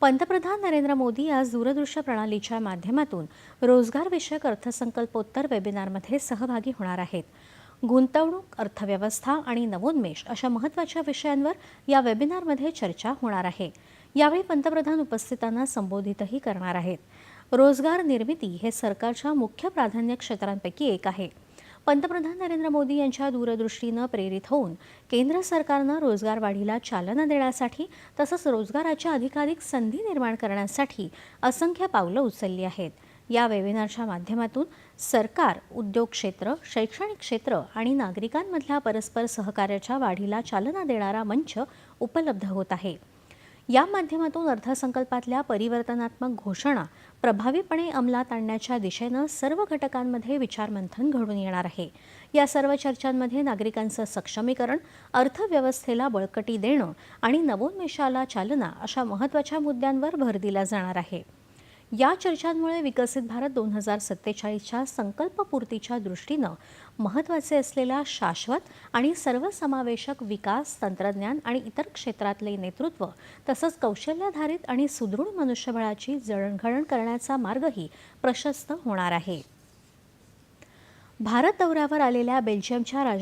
पंतप्रधान नरेंद्र मोदी आज दूरदृश्य प्रणालीच्या माध्यमातून रोजगारविषयक अर्थसंकल्पोत्तर वेबिनारमध्ये सहभागी होणार आहेत. गुंतवणूक अर्थव्यवस्था आणि नवोन्मेष अशा महत्त्वाच्या विषयांवर या वेबिनारमध्ये चर्चा होणार आहे. यावेळी पंतप्रधान उपस्थितांना संबोधितही करणार आहेत. रोजगार निर्मिती हे सरकारच्या मुख्य प्राधान्य क्षेत्रांपैकी एक आहे. पंतप्रधान नरेंद्र मोदी यांच्या दूरदृष्टीनं प्रेरित होऊन केंद्र सरकारनं रोजगार वाढीला चालना देण्यासाठी तसंच रोजगाराच्या अधिकाधिक संधी निर्माण करण्यासाठी असंख्य पावलं उचलली आहेत. या वेबिनारच्या माध्यमातून सरकार उद्योग क्षेत्र शैक्षणिक क्षेत्र आणि नागरिकांमधल्या परस्पर सहकार्याच्या वाढीला चालना देणारा मंच उपलब्ध होत आहे. या माध्यमातून अर्थसंकल्पातल्या परिवर्तनात्मक घोषणा प्रभावीपणे अंमलात आणण्याच्या दिशेनं सर्व घटकांमध्ये विचारमंथन घडून येणार आहे. या सर्व चर्चांमध्ये नागरिकांचं सक्षमीकरण अर्थव्यवस्थेला बळकटी देणं आणि नवोन्मेषाला चालना अशा महत्त्वाच्या मुद्द्यांवर भर दिला जाणार आहे. या चर्चांमुळे विकसित भारत दोन हजार सत्तेचाळीसच्या संकल्पपूर्तीच्या दृष्टीनं महत्त्वाचे असलेला शाश्वत आणि सर्वसमावेशक विकास तंत्रज्ञान आणि इतर क्षेत्रातले नेतृत्व तसंच कौशल्याधारित आणि सुदृढ मनुष्यबळाची जळणघळण करण्याचा मार्गही प्रशस्त होणार आहे. भारत दौऱ्यावर आलेल्या बेल्जियमच्या राजा